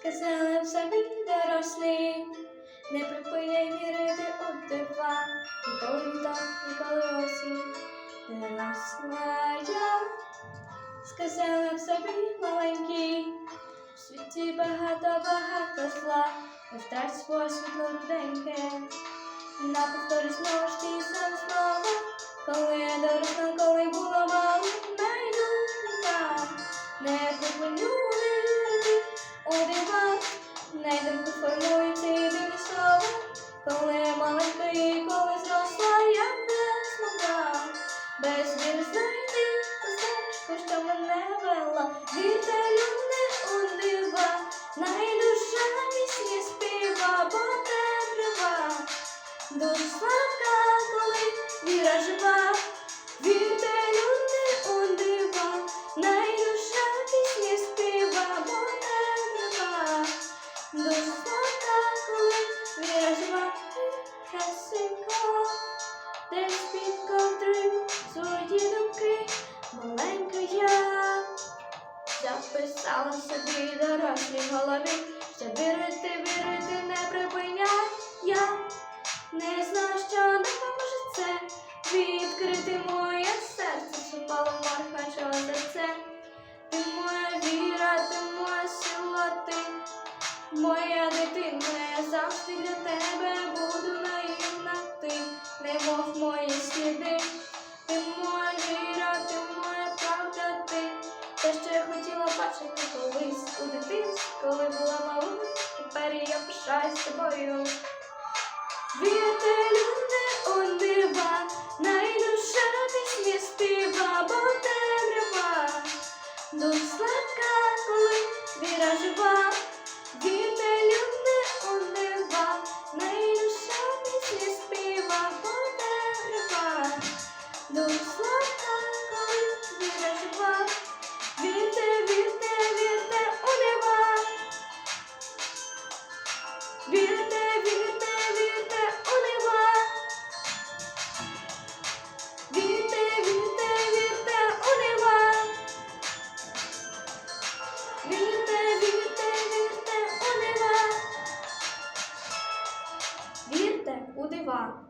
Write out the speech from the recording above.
сказали собі дорослі, не припиняй вірити у дива, ніколи літо, ніколи осінь, доросла я, сказали б собі маленькі, в світі багато-багато зла, не втрать своє світло руденьке, на повторі знову ж ті самі слова, коли я доросла, не думку формуються єдині слова, коли і коли зросла, я не змогла, без віри знайти ту стежку, що мене вела, вірте, люди у дива, найдуша пісні співа, бо темрява. Дуже слабка, красико, десь під ковдрою свої думки, маленька я. Записала собі дорослі голові, що вірити, вірити не припиняй я. Не знаю, що допоможе це відкрити моє серце, що пало марка, що за це. Ти моя віра, ти моя сила, ти моя дитина, я завжди для тебе буду хотіла бачити колись у дитинстві, коли була мала, тепер я пишаюсь тобою. Вітелю не онива, найдуша пісні співа, бо темрява. Вірте, вірте, вірте у нема. Вірте, вірте, вірте у нема. Вірте, вірте, вірте у нема. Вірте у дива.